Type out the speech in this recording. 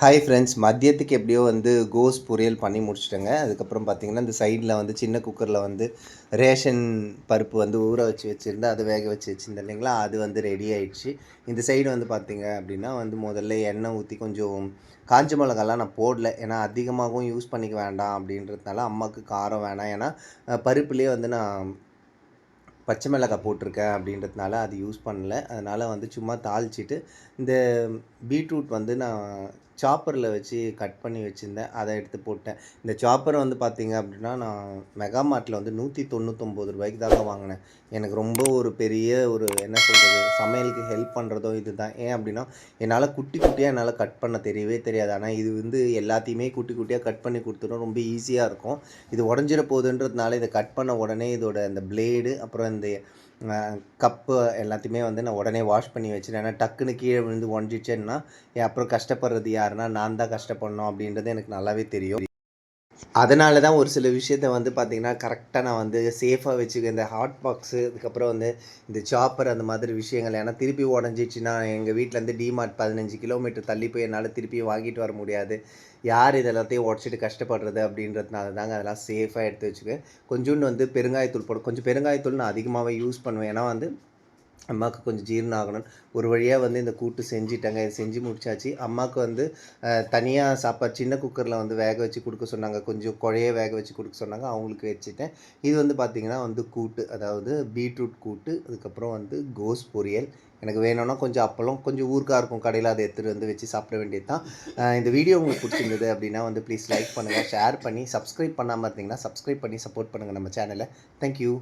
Hi friends மதியத்துக்கு எப்படியோ வந்து கோஸ் பொரியல் பண்ணி முடிச்சிட்டேங்க. அதுக்கப்புறம் பார்த்தீங்கன்னா இந்த சைடில் வந்து சின்ன குக்கரில் வந்து ரேஷன் பருப்பு வந்து ஊற வச்சு வச்சுருந்தேன் அதை வேக வச்சு வச்சுருந்தேன் இல்லைங்களா? அது வந்து ரெடி ஆயிடுச்சு. இந்த சைடு வந்து பார்த்தீங்க அப்படின்னா வந்து முதல்ல எண்ணெய் ஊற்றி கொஞ்சம் காஞ்ச மிளகாலாம் நான் போடல. ஏன்னா அதிகமாகவும் யூஸ் பண்ணிக்க வேண்டாம் அப்படின்றதுனால அம்மாவுக்கு காரம் வேணாம். ஏன்னா பருப்புலேயே வந்து நான் பச்சை மிளகாய் போட்டிருக்கேன் அப்படின்றதுனால அது யூஸ் பண்ணல. அதனால் வந்து சும்மா தாளிச்சிட்டு இந்த பீட்ரூட் வந்து நான் சாப்பரில் வச்சு கட் பண்ணி வச்சுருந்தேன். அதை எடுத்து போட்டேன். இந்த சாப்பரை வந்து பார்த்திங்க அப்படின்னா நான் மெகா மார்ட்டில் வந்து நூற்றி தொண்ணூத்தொம்பது ரூபாய்க்கு தாங்க வாங்கினேன். எனக்கு ரொம்ப ஒரு பெரிய ஒரு என்ன சொல்கிறது சமையலுக்கு ஹெல்ப் பண்ணுறதோ இது தான் ஏன் அப்படின்னா என்னால் குட்டி குட்டியாக என்னால் கட் பண்ண தெரியவே தெரியாது. ஆனால் இது வந்து எல்லாத்தையுமே குட்டி குட்டியாக கட் பண்ணி கொடுத்துடும் ரொம்ப ஈஸியாக இருக்கும். இது உடஞ்சிட போகுதுன்றதுனால இதை கட் பண்ண உடனே இதோட இந்த பிளேடு அப்புறம் இந்த கப்பு எல்லாத்தையுமே வந்து நான் உடனே வாஷ் பண்ணி வச்சிட்டேன். ஏன்னா டக்குன்னு கீழே விழுந்து உடஞ்சிச்சேன்னா அப்புறம் கஷ்டப்படுறது யாருன்னா நான் தான் கஷ்டப்படணும் அப்படின்றது எனக்கு நல்லாவே தெரியும். அதனால தான் ஒரு சில விஷயத்த வந்து பார்த்திங்கன்னா கரெக்டாக நான் வந்து சேஃபாக வச்சுக்க இந்த ஹாட் பாக்ஸு அதுக்கப்புறம் வந்து இந்த சாப்பர் அந்த மாதிரி விஷயங்கள். ஏன்னா திருப்பி உடஞ்சிச்சுன்னா எங்கள் வீட்டிலேருந்து டிமார்ட் பதினஞ்சு கிலோமீட்டர் தள்ளி போய் என்னால் திருப்பி வாங்கிட்டு வர முடியாது. யார் இது எல்லாத்தையும் உடச்சிட்டு கஷ்டப்படுறது அப்படின்றதுனால தாங்க அதெல்லாம் சேஃபாக எடுத்து வச்சுக்குவேன். கொஞ்சோண்டு வந்து பெருங்காயத்தூள் போடும் கொஞ்சம் பெருங்காயத்தூள் நான் அதிகமாகவே யூஸ் பண்ணுவேன். ஏன்னா வந்து அம்மாவுக்கு கொஞ்சம் ஜீரணம் ஆகணும் ஒரு வழியாக வந்து இந்த கூட்டு செஞ்சிட்டாங்க. இது செஞ்சு முடிச்சாச்சு. அம்மாவுக்கு வந்து தனியாக சாப்பாடு சின்ன குக்கரில் வந்து வேக வச்சு கொடுக்க சொன்னாங்க. கொஞ்சம் குழைய வேக வச்சு கொடுக்க சொன்னாங்க. அவங்களுக்கு வச்சுட்டேன். இது வந்து பார்த்திங்கன்னா வந்து கூட்டு அதாவது பீட்ரூட் கூட்டு அதுக்கப்புறம் வந்து கோஸ் பொரியல். எனக்கு வேணும்னா கொஞ்சம் அப்பளம் கொஞ்சம் ஊருக்காக இருக்கும் கடையில் அதை எடுத்துகிட்டு வந்து வச்சு சாப்பிட வேண்டியது தான் இந்த வீடியோ உங்களுக்கு பிடிச்சிருந்தது அப்படின்னா வந்து ப்ளீஸ் லைக் பண்ணுங்கள் ஷேர் பண்ணி சப்ஸ்கிரைப் பண்ணாமல் இருந்தீங்கன்னா சப்ஸ்கிரைப் பண்ணி சப்போர்ட் பண்ணுங்கள் நம்ம சேனலை தேங்க்யூ